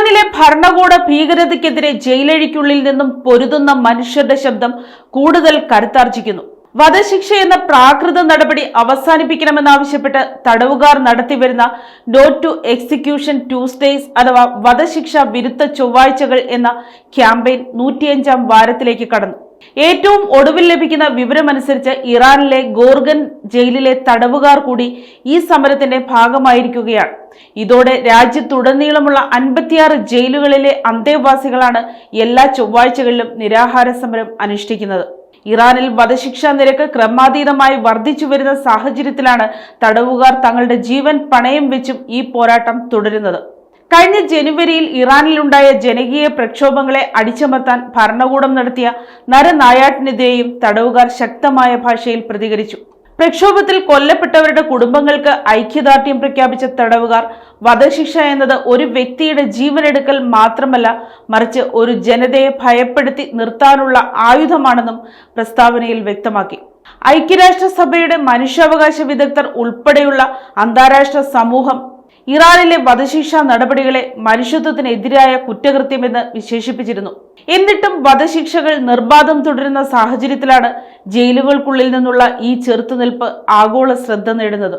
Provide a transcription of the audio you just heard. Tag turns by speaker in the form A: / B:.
A: ഇറാനിലെ ഭരണകൂട ഭീകരതയ്ക്കെതിരെ ജയിലഴിക്കുള്ളിൽ നിന്നും പൊരുതുന്ന മനുഷ്യരുടെ ശബ്ദം കൂടുതൽ കരുത്താർജിക്കുന്നു. വധശിക്ഷ എന്ന പ്രാകൃത നടപടി അവസാനിപ്പിക്കണമെന്നാവശ്യപ്പെട്ട് തടവുകാർ നടത്തിവരുന്ന നോ ടു എക്സിക്യൂഷൻ ട്യൂസ്ഡേയ്സ് അഥവാ വധശിക്ഷ വിരുദ്ധ ചൊവ്വാഴ്ചകൾ എന്ന ക്യാമ്പയിൻ നൂറ്റിയഞ്ചാം വാരത്തിലേക്ക് കടന്നു. ഏറ്റവും ഒടുവിൽ ലഭിക്കുന്ന വിവരമനുസരിച്ച് ഇറാനിലെ ഗോർഗൻ ജയിലിലെ തടവുകാർ കൂടി ഈ സമരത്തിന്റെ ഭാഗമായിരിക്കുകയാണ്. ഇതോടെ രാജ്യത്തുടനീളമുള്ള അൻപത്തിയാറ് ജയിലുകളിലെ അന്തേവാസികളാണ് എല്ലാ ചൊവ്വാഴ്ചകളിലും നിരാഹാര സമരം അനുഷ്ഠിക്കുന്നത്. ഇറാനിൽ വധശിക്ഷാ നിരക്ക് ക്രമാതീതമായി വർദ്ധിച്ചു വരുന്ന സാഹചര്യത്തിലാണ് തടവുകാർ തങ്ങളുടെ ജീവൻ പണയം വെച്ചും ഈ പോരാട്ടം തുടരുന്നത്. കഴിഞ്ഞ ജനുവരിയിൽ ഇറാനിലുണ്ടായ ജനകീയ പ്രക്ഷോഭങ്ങളെ അടിച്ചമർത്താൻ ഭരണകൂടം നടത്തിയ നരനായാട്ടിനെതിരെയും തടവുകാർ ശക്തമായ ഭാഷയിൽ പ്രതികരിച്ചു. പ്രക്ഷോഭത്തിൽ കൊല്ലപ്പെട്ടവരുടെ കുടുംബങ്ങൾക്ക് ഐക്യദാർഢ്യം പ്രഖ്യാപിച്ച തടവുകാർ വധശിക്ഷ എന്നത് ഒരു വ്യക്തിയുടെ ജീവനെടുക്കൽ മാത്രമല്ല മറിച്ച് ഒരു ജനതയെ ഭയപ്പെടുത്തി നിർത്താനുള്ള ആയുധമാണെന്നും പ്രസ്താവനയിൽ വ്യക്തമാക്കി. ഐക്യരാഷ്ട്രസഭയുടെ മനുഷ്യാവകാശ വിദഗ്ധർ ഉൾപ്പെടെയുള്ള അന്താരാഷ്ട്ര സമൂഹം ഇറാനിലെ വധശിക്ഷ നടപടികളെ മനുഷ്യത്വത്തിനെതിരായ കുറ്റകൃത്യമെന്ന് വിശേഷിപ്പിച്ചിരുന്നു. എന്നിട്ടും വധശിക്ഷകൾ നിർബാധം തുടരുന്ന സാഹചര്യത്തിലാണ് ജയിലുകൾക്കുള്ളിൽ നിന്നുള്ള ഈ ചെറുത്തുനിൽപ്പ് ആഗോള ശ്രദ്ധ നേടുന്നത്.